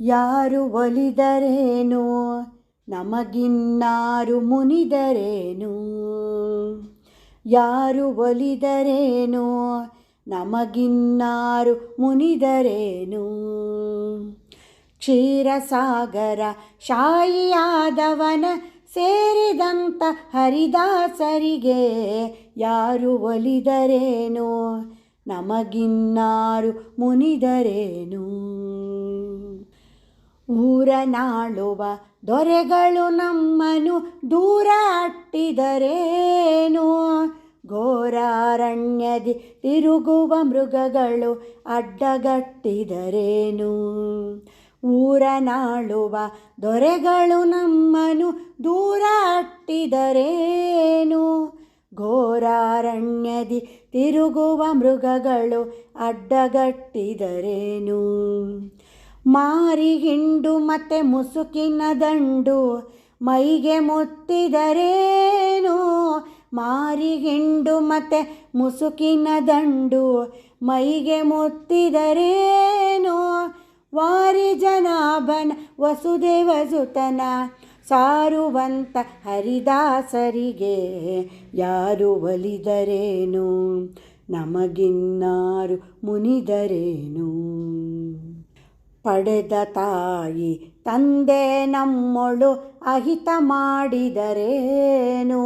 ಯಾರು ಒಲಿದರೇನು? ನಮಗಿನ್ನಾರು ಮುನಿದರೇನು? ಯಾರು ಒಲಿದರೇನು? ನಮಗಿನ್ನಾರು ಮುನಿದರೇನು? ಕ್ಷೀರಸಾಗರ ಶಾಯಿಯಾದವನ ಸೇರಿದಂತ ಹರಿದಾಸರಿಗೆ ಯಾರು ಒಲಿದರೇನು? ನಮಗಿನ್ನಾರು ಮುನಿದರೇನು? ಊರನಾಳುವ ದೊರೆಗಳು ನಮ್ಮನು ದೂರ ಅಟ್ಟಿದರೇನು ಘೋರಾರಣ್ಯದಿ ತಿರುಗುವ ಮೃಗಗಳು ಅಡ್ಡಗಟ್ಟಿದರೇನು? ಊರನಾಳುವ ದೊರೆಗಳು ನಮ್ಮನು ದೂರ ಅಟ್ಟಿದರೇನು ಘೋರಾರಣ್ಯದಿ ತಿರುಗುವ ಮೃಗಗಳು ಅಡ್ಡಗಟ್ಟಿದರೇನು? ಮಾರಿಹಿಂಡು ಮತ್ತೆ ಮುಸುಕಿನ ದಂಡು, ಮೈಗೆ ಮುತ್ತಿದರೇನು? ಮಾರಿಹಿಂಡು ಮತ್ತೆ ಮುಸುಕಿನ ದಂಡು, ಮೈಗೆ ಮುತ್ತಿದರೇನು? ವಾರಿ ಜನಾಭನ ವಸುದೇವ ಸುತನ ಸಾರುವಂತ ಹರಿದಾಸರಿಗೆ ಯಾರು ಒಲಿದರೇನು? ನಮಗಿನ್ನಾರು ಮುನಿದರೇನು? ಪಡೆದ ತಾಯಿ ತಂದೆ ನಮ್ಮೊಳು ಅಹಿತ ಮಾಡಿದರೇನು?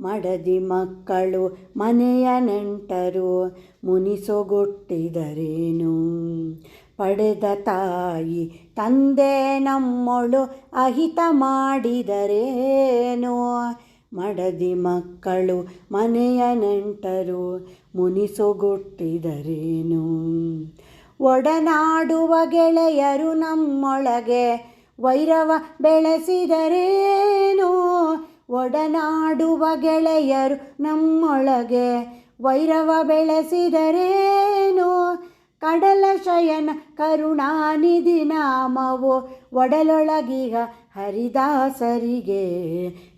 ಮಡದಿ ಮಕ್ಕಳು ಮನೆಯ ನೆಂಟರು ಮುನಿಸೊಗೊಟ್ಟಿದರೇನು? ಪಡೆದ ತಾಯಿ ತಂದೆ ನಮ್ಮೊಳು ಅಹಿತ ಮಾಡಿದರೇನು? ಮಡದಿ ಮಕ್ಕಳು ಮನೆಯ ನೆಂಟರು ಮುನಿಸೊಗೊಟ್ಟಿದರೇನು? ಒಡನಾಡುವ ಗೆಳೆಯರು ನಮ್ಮೊಳಗೆ ವೈರವ ಬೆಳೆಸಿದರೇನು? ಒಡನಾಡುವ ಗೆಳೆಯರು ನಮ್ಮೊಳಗೆ ವೈರವ ಬೆಳೆಸಿದರೇನು? ಕಡಲ ಶಯನ ಕರುಣಾನಿಧಿ ನಾಮವು ಒಡಲೊಳಗೀಗ ಹರಿದಾಸರಿಗೆ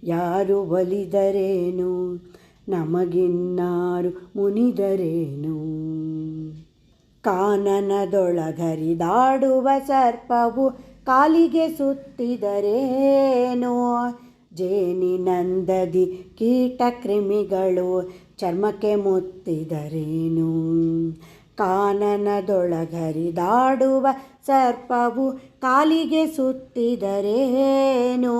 ಯಾರು ಒಲಿದರೇನು? ನಮಗಿನ್ನಾರು ಮುನಿದರೇನು? ಕಾನನದೊಳಗರಿದಾಡುವ ಸರ್ಪವು ಕಾಲಿಗೆ ಸುತ್ತಿದರೇನು? ಜೇನಿನಂದದಿ ಕೀಟ ಕ್ರಿಮಿಗಳು ಚರ್ಮಕ್ಕೆ ಮುತ್ತಿದರೇನು? ಕಾನನದೊಳಗರಿದಾಡುವ ಸರ್ಪವು ಕಾಲಿಗೆ ಸುತ್ತಿದರೇನು?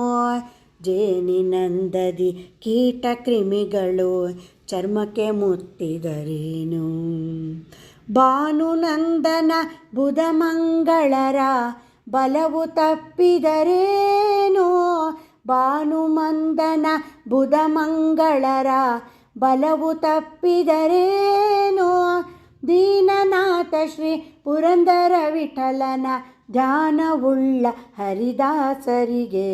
ಜೇನಿನಂದದಿ ಕೀಟ ಕ್ರಿಮಿಗಳು ಚರ್ಮಕ್ಕೆ ಮುತ್ತಿದರೇನು? ಭಾನುನಂದನ ಬುಧಮಂಗಳರ ಬಲವು ತಪ್ಪಿದರೇನು? ಭಾನುಮಂದನ ಬುಧಮಂಗಳರ ಬಲವು ತಪ್ಪಿದರೇನು? ದೀನನಾಥ ಶ್ರೀ ಪುರಂದರ ವಿಠಲನ ಧ್ಯಾನವುಳ್ಳ ಹರಿದಾಸರಿಗೆ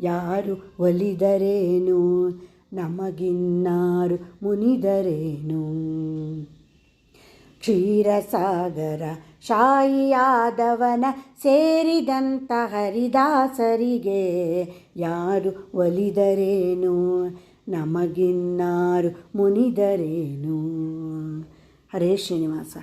ಯಾರು ಒಲಿದರೇನು? ನಮಗಿನ್ನಾರು ಮುನಿದರೇನು? ಕ್ಷೀರಸಾಗರ ಶಾಯಿಯಾದವನ ಸೇರಿದಂತ ಹರಿದಾಸರಿಗೆ ಯಾರು ಒಲಿದರೇನು? ನಮಗಿನ್ನಾರು ಮುನಿದರೇನು? ಹರೇ ಶ್ರೀನಿವಾಸ.